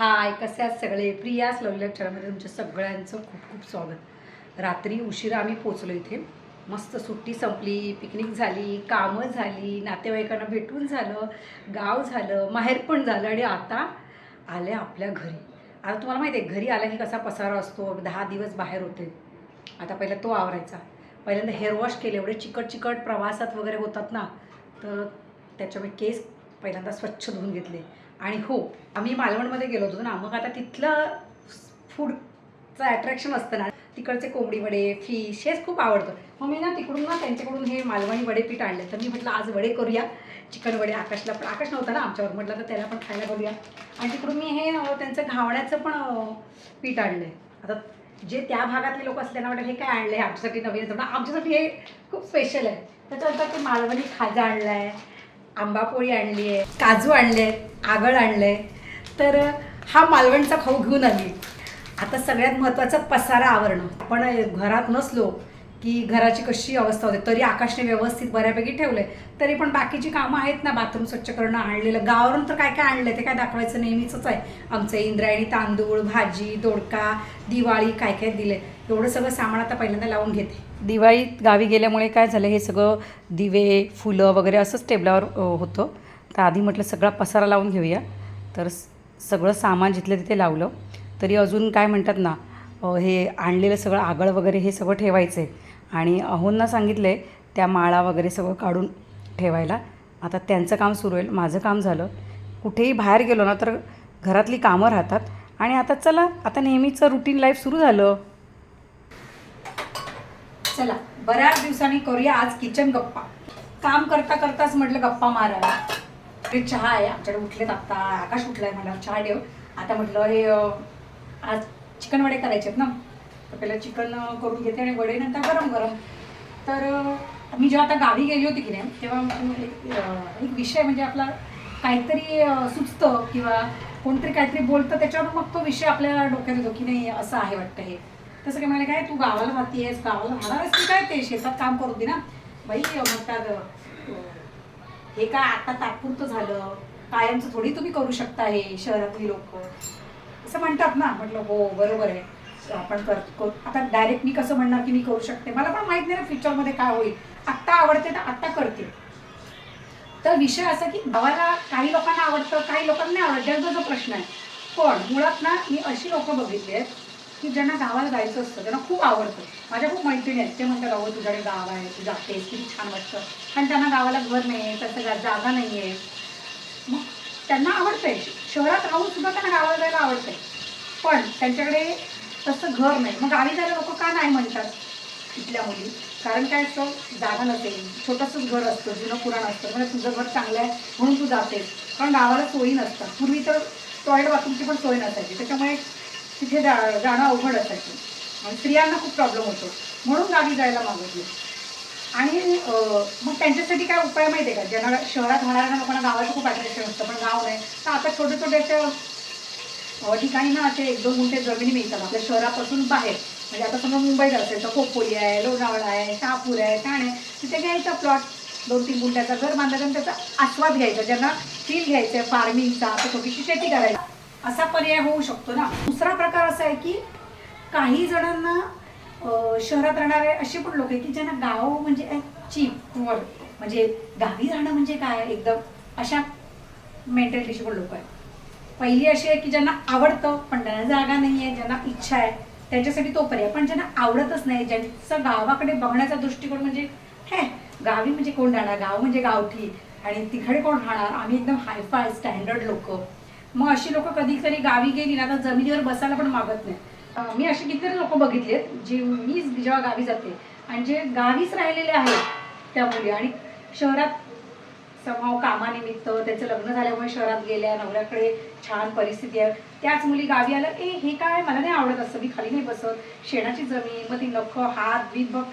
हाय कसे आहात सगळे? प्रियास लवली अक्षरामध्ये तुमच्या सगळ्यांचं खूप खूप स्वागत. रात्री उशिरा आम्ही पोचलो इथे. मस्त सुट्टी संपली पिकनिक झाली कामं झाली नातेवाईकांना भेटून झालं गाव झालं माहेर पण झालं आणि आता आले आपल्या घरी. आता तुम्हाला माहिती आहे घरी आला की कसा पसारा असतो दहा दिवस बाहेर होते. आता पहिला तो आवरायचा. पहिल्यांदा हेअर वॉश केले एवढे चिकट चिकट प्रवासात वगैरे होतात ना तर त्याच्यामुळे केस पहिल्यांदा स्वच्छ धुवून घेतले. आणि हो आम्ही मालवणमध्ये गेलो होतो ना मग आता तिथलं फूडचं अट्रॅक्शन असतं ना तिकडचे कोंबडी वडे फिश हेच खूप आवडतं. मग मी ना तिकडून ना त्यांच्याकडून हे मालवणी वडे पीठ आणले. तर मी म्हटलं आज वडे करूया चिकन वडे. आकाशला पण आकाश नव्हता ना आमच्यावर म्हटलं तर त्याला पण खायला करूया आणि तिकडून मी हे त्यांचं घावण्याचं पण पीठ आणलं आहे आता जे त्या भागातले लोक असले ना वाटतं हे काय आणलं आहे आमच्यासाठी नवीन तर आमच्यासाठी हे खूप स्पेशल आहे. त्याच्यानंतर ते मालवणी खाजा आणलं आहे आंबापोळी आणली आहे काजू आणले आहेत आगळ आणले तर हा मालवणचा खाऊ घेऊन आली. आता सगळ्यात महत्त्वाचं पसारा आवरणं. आपण घरात नसलो की घराची कशी अवस्था होते तरी आकाशने व्यवस्थित बऱ्यापैकी ठेवलंय. तरी पण बाकीची कामं आहेत ना बाथरूम स्वच्छ करणं आणलेलं गावावरून तर काय काय आणलं ते काय दाखवायचं नेहमीचंच आहे. आमचं इंद्रायणी तांदूळ भाजी दोडका दिवाळी काय काय दिले एवढं सगळं सामान आता पहिल्यांदा लावून घेते. दिवाळीत गावी गेल्यामुळे काय झालं हे सगळं दिवे फुलं वगैरे असंच टेबलावर होतं. तर आधी म्हटलं सगळा पसारा लावून घेऊया. तर सगळं सामान जिथलं तिथे लावलं. तरी अजून काय म्हणतात ना हे आणलेलं सगळं आगळ वगैरे हे सगळं ठेवायचं आहे आणि अहोंना सांगितलं त्या माळा वगैरे सगळं काढून ठेवायला. आता त्यांचं काम सुरू होईल माझं काम झालं. कुठेही बाहेर गेलो ना तर घरातली कामं राहतात. आणि आता चला आता नेहमीचं रुटीन लाईफ सुरू झालं. चला बऱ्याच दिवसांनी करूया आज किचन गप्पा. काम करता करताच म्हटलं गप्पा मारायला. ते चहा आहे आमच्याकडे उठलेत आत्ता आकाश उठलाय मला. चहा देव. आता म्हटलं हे आज चिकन वडे करायचे आहेत ना. तर पहिलं चिकन करून घेते आणि वडे नंतर गरम गरम. तर मी जेव्हा आता गावी गेली होती की नाही तेव्हा एक विषय म्हणजे आपला काहीतरी सुचतं किंवा कोणतरी काहीतरी बोलतं त्याच्यावर मग तो विषय आपल्या डोक्यात येतो की नाही असं आहे वाटतं हे. तसं काय म्हणाले काय तू गावाला राहतेस गावाला राहणारच की काय ते? शेतात काम करू दे ना. बाई म्हणतात हे काय आता तात्पुरतं झालं? कायमचं थोडी तुम्ही करू शकता हे शहरातली लोक. असं म्हणतात ना. म्हटलं हो बरोबर आहे. आपण कर आता डायरेक्ट मी कसं म्हणणार की मी करू शकते? मला पण माहीत नाही ना फ्युचरमध्ये काय होईल. आत्ता आवडते तर आत्ता करते. तर विषय असा की गावाला काही लोकांना आवडतं काही लोकांना नाही आवडत. जो प्रश्न आहे. पण मुळात ना मी अशी लोक बघितली आहेत की ज्यांना गावाला जायचं असतं त्यांना खूप आवडतं. माझ्या खूप मैत्रिणी आहेत ते म्हणतात अहो तुझ्याकडे गाव आहे तू जातेस किती छान वाटतं पण त्यांना गावाला घर नाही आहे तसं जागा नाही आहे. मग त्यांना आवडतंय. शहरात राहून सुद्धा त्यांना गावाला जायला आवडतंय. पण त्यांच्याकडे तसं घर नाही. मग गावी जायला लोक का नाही म्हणतात? इथल्या मुली. कारण काय असतं? जागा नसेल. छोटंसंच घर असतं जुनं पुराण असतं. म्हणजे तुझं घर चांगलं आहे म्हणून तू जातेस. कारण गावाला सोयी नसतात. पूर्वी तर टॉयलेट बाथरूमची पण सोय नसायची. त्याच्यामुळे तिथे जा जाणं अवघड असायचं. आणि स्त्रियांना खूप प्रॉब्लेम होतो. म्हणून गावी जायला मागितले. आणि मग त्यांच्यासाठी काय उपाय माहिती आहे का? ज्यांना शहरात राहणाऱ्या लोकांना गावाचं खूप अट्रॅक्शन असतं पण गाव नाही. तर आता छोटे छोटे असे ठिकाणी ना असे एक दोन गुंठे जमिनी मिळतात आपल्या शहरापासून बाहेर. म्हणजे आता समजा मुंबईत असेल तर कोपोली आहे लोणावळा आहे शहापूर आहे ठाणे आहे. तिथे घ्यायचा प्लॉट दोन तीन गुंठ्याचा घर बांधायचा आणि त्याचा आस्वाद घ्यायचा. ज्यांना फील घ्यायचं आहे फार्मिंगचा तर छोटीशी शेती करायची. असा पर्याय होऊ शकतो ना. दुसरा प्रकार असा आहे की काही जणांना शहरात राहणारे असे पण लोक आहे की ज्यांना गाव म्हणजे चीप म्हणजे गावी राहणं म्हणजे काय? एकदम अशा मेंटॅलिटीशी पण लोक आहेत. पहिली अशी आहे की ज्यांना आवडतं पण त्यांना जागा नाही आहे ज्यांना इच्छा आहे त्यांच्यासाठी तो पर्याय. पण ज्यांना आवडतच नाही ज्यांचं गावाकडे बघण्याचा दृष्टिकोन म्हणजे हे गावी म्हणजे कोण राहणार? गाव म्हणजे गावठी आणि तिकडे कोण राहणार? आम्ही एकदम हायफाय स्टँडर्ड लोक. मग अशी लोक कधीतरी गावी गेली ना तर जमिनीवर बसायला पण मागत नाही. मी अशी कितीतरी लोक बघितली आहेत जे मी जेव्हा गावी जाते आणि जे गावीच राहिलेले आहेत त्या मुली आणि शहरात समाव कामानिमित्त त्याचं लग्न झाल्यामुळे शहरात गेल्या नवऱ्याकडे छान परिस्थिती आहे. त्याच मुली गावी आल्या ए हे काय? मला नाही आवडत असं मी खाली नाही बसत शेणाची जमीन मग ती नख हात बीत बघ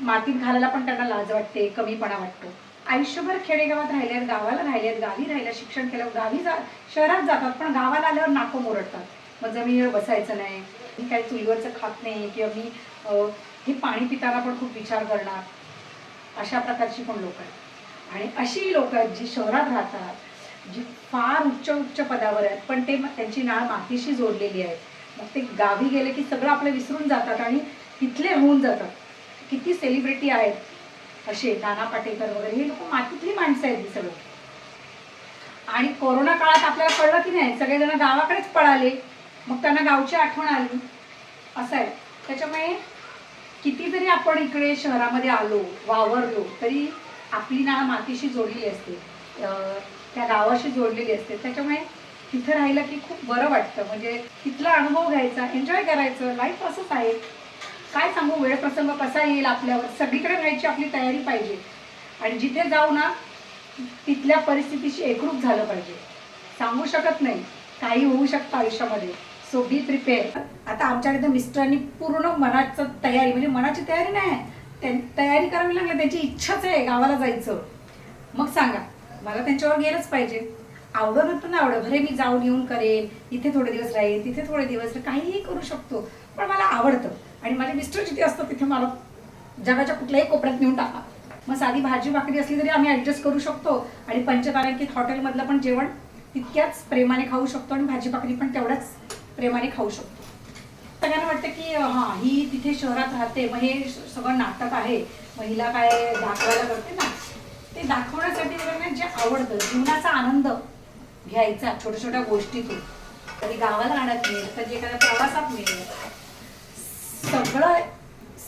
मातीत घालायला पण त्यांना लाज वाटते कमीपणा वाटतो. आयुष्यभर खेडेगावात राहिल्यात गावाला राहिल्यात गावी राहिल्या शिक्षण केलं गावी जा शहरात जातात पण गावाला आल्यावर नाको मोरडतात मग जमिनीवर बसायचं नाही मी काही चुलीवरचं खात नाही किंवा मी हे पाणी पिताना पण खूप विचार करणार. अशा प्रकारची पण लोक आहेत. आणि अशी लोक आहेत जी शहरात राहतात जी फार उच्च उच्च पदावर आहेत पण ते त्यांची नाळ मातीशी जोडलेली आहे मग ते गावी गेले की सगळं आपलं विसरून जातात आणि तिथले होऊन जातात. किती सेलिब्रिटी आहेत असे नाना पाटेकर वगैरे हे लोक मातीतली माणसं आहेत ही सगळं. आणि कोरोना काळात आपल्याला कळलं की नाही सगळेजण गावाकडेच पळाले. मग त्यांना गावची आठवण आली. असं आहे. त्याच्यामुळे किती जरी आपण इकडे शहरामध्ये आलो वावरलो तरी आपली नाळ मातीशी जोडलेली असते. त्या गावाशी जोडलेली असते. त्याच्यामुळे तिथं राहिलं की खूप बरं वाटतं. म्हणजे तिथला अनुभव घ्यायचा एन्जॉय करायचं. लाईफ असंच आहे. काय सांगू? वेळ प्रसंग कसा येईल आपल्यावर? सगळीकडे व्हायची आपली तयारी पाहिजे. आणि जिथे जाऊ ना तिथल्या परिस्थितीशी एकरूप झालं पाहिजे. सांगू शकत नाही. काही होऊ शकतं आयुष्यामध्ये. सो बी प्रिपेअर आता आमच्याकडे तर मिस्टरांनी पूर्ण मनाचं तयारी म्हणजे मनाची तयारी नाही त्यां- तयारी करावी लागली त्यांची इच्छाच आहे गावाला जायचं. मग सांगा मला त्यांच्यावर गेलंच पाहिजे. आवडत पण आवडत भरे मी जाऊन येऊन करेन इथे थोडे दिवस राहील तिथे थोडे दिवस काहीही करू शकतो. पण मला आवडतं. आणि माझे मिस्टर जिथे असतात तिथे मला जगाच्या कुठल्याही कोपऱ्यात नेऊन टाका. मग साधी भाजी भाकरी असली तरी आम्ही ॲडजस्ट करू शकतो आणि पंचतारांकित हॉटेलमधलं पण जेवण तितक्याच प्रेमाने खाऊ शकतो आणि भाजी भाकरी पण तेवढ्याच प्रेमाने खाऊ शकतो. सगळ्यांना वाटतं की हां ही तिथे शहरात राहते मग हे सगळं नाटक आहे मग हिला काय दाखवायला करते ना? ते दाखवण्यासाठी वगैरे जे आवडतं जीवनाचा आनंद घ्यायचा छोट्या छोट्या गोष्टीतून. कधी गावाला राहण्यात मिळेल कधी एखाद्या प्रवासात मिळेल सगळं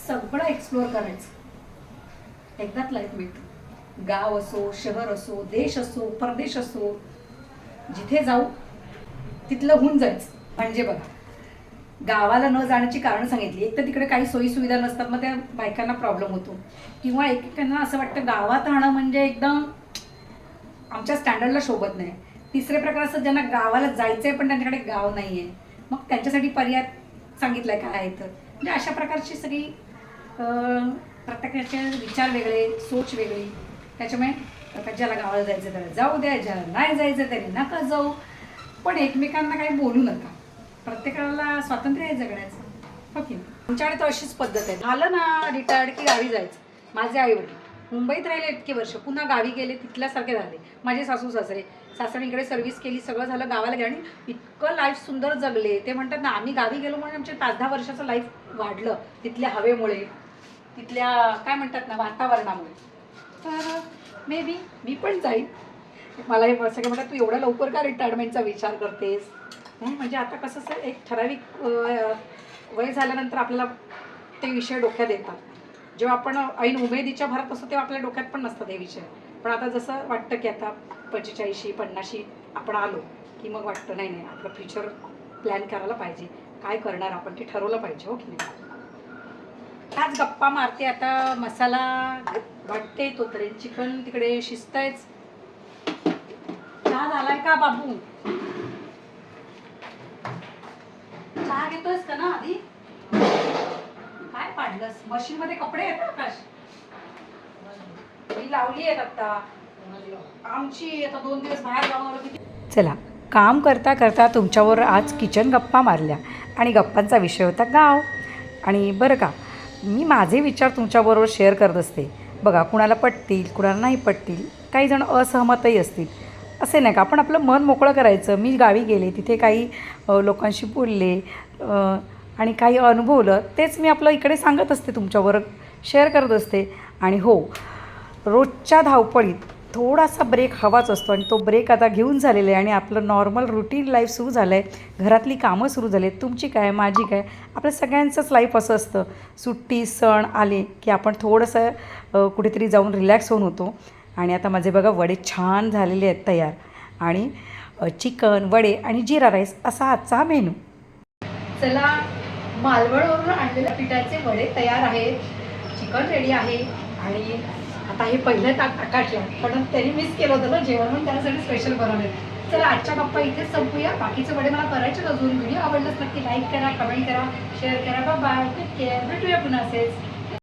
सगळं एक्सप्लोअर करायचं. एकदाच लाईफ मिळतं. गाव असो शहर असो देश असो परदेश असो जिथे जाऊ तिथलं होऊन जायचं. म्हणजे बघा गावाला न जाण्याची कारणं सांगितली. एक तर तिकडे काही सोयीसुविधा नसतात मग त्या बायकांना प्रॉब्लेम होतो. किंवा एकेकांना असं वाटतं गावात राहणं म्हणजे एकदम आमच्या स्टँडर्डला शोभत नाही. तिसरे प्रकार असं ज्यांना गावाला जायचं आहे पण त्यांच्याकडे गाव नाही आहे मग त्यांच्यासाठी पर्याय सांगितलं आहे काय आहे तर. म्हणजे अशा प्रकारची सगळी प्रत्येकाचे विचार वेगळे सोच वेगळी. त्याच्यामुळे ज्याला गावाला जायचं त्याला जाऊ द्या ज्याला नाही जायचं त्याने नका जाऊ. पण एकमेकांना काही बोलू नका. प्रत्येकाला स्वातंत्र्य आहे जगण्याचं. हो की आमच्याकडे तर अशीच पद्धत आहे. झालं ना रिटायर्ड की गावी जायचं. माझे आई वडील मुंबईत राहिले इतके वर्ष. पुन्हा गावी गेले तिथल्यासारखे झाले. माझे सासू सासरे सासऱ्याने सर्व्हिस केली सगळं झालं गावाला गेलं आणि इतकं लाईफ सुंदर जगले. ते म्हणतात ना आम्ही गावी गेलो म्हणून आमचे पाच दहा वर्षाचं लाईफ वाढलं तिथल्या हवेमुळे तिथल्या काय म्हणतात ना वातावरणामुळे. तर मे बी मी पण जाईन. मला हे सगळे म्हणतात तू एवढ्या लवकर का रिटायरमेंटचा विचार करतेस? म्हणजे आता कसं सर एक ठराविक वय झाल्यानंतर आपल्याला ते विषय डोक्यात येतात. जेव्हा आपण ऐन उमेदीच्या भरात असतो तेव्हा आपल्या डोक्यात पण नसतात हे विषय. पण आता जसं वाटतं की आता पंचेचाळीशी पन्नाशी आपण आलो की मग वाटतं नाही नाही आपलं फ्युचर प्लॅन करायला पाहिजे. काय करणार आपण? ते ठरवलं पाहिजे हो की नाही? आज गप्पा मारते आता मसाला वाटते तो तरी चिकन तिकडे शिजतंयच चहा झालाय का बाबू? चहा घेतोयस का ना आधी? काय पाडलंस? मशीन मध्ये कपडे आहेत आकाश? मी लावली आहेत आता. आमची आता दोन दिवस बाहेर जाऊन किती चला काम करता करता तुमच्यावर आज किचन गप्पा मारल्या. आणि गप्पांचा विषय होता गाव. आणि बरं का मी माझे विचार तुमच्याबरोबर शेअर करत असते. बघा कुणाला पटतील कुणाला नाही पटतील काही जण असहमतही असतील. असे नाही का आपण आपलं मन मोकळं करायचं. मी गावी गेले तिथे काही लोकांशी बोलले आणि काही अनुभवलं तेच मी आपलं इकडे सांगत असते तुमच्याबरोबर शेअर करत असते. आणि हो रोजच्या धावपळीत थोडासा ब्रेक हवाच असतो आणि तो ब्रेक आता घेऊन झालेला आहे आणि आपलं नॉर्मल रुटीन लाईफ सुरू झालं आहे घरातली कामं सुरू झाली आहेत तुमची काय माझी काय आपल्या सगळ्यांचंच लाईफ असं असतं. सुट्टी सण आले की आपण थोडंसं कुठेतरी जाऊन रिलॅक्स होऊन होतो. आणि आता माझे बघा वडे छान झालेले आहेत तयार. आणि चिकन वडे आणि जिरा राईस असा आजचा मेनू. चला मालवणवरून आणलेल्या पिठाचे वडे तयार आहेत. चिकन रेडी आहे. आणि आता हे पहिलं ताक आकाशला कारण त्यांनी मिस केलं होतं ना जेवण म्हणून त्यासाठी स्पेशल बनवले चला आजच्या गप्पा इथेच संपूया. बाकीचे वडे मला करायचे अजून. व्हिडिओ आवडलाच नक्की लाईक करा कमेंट करा शेअर करा. बाय टेक केअर भेटूया पुन्हा असेच.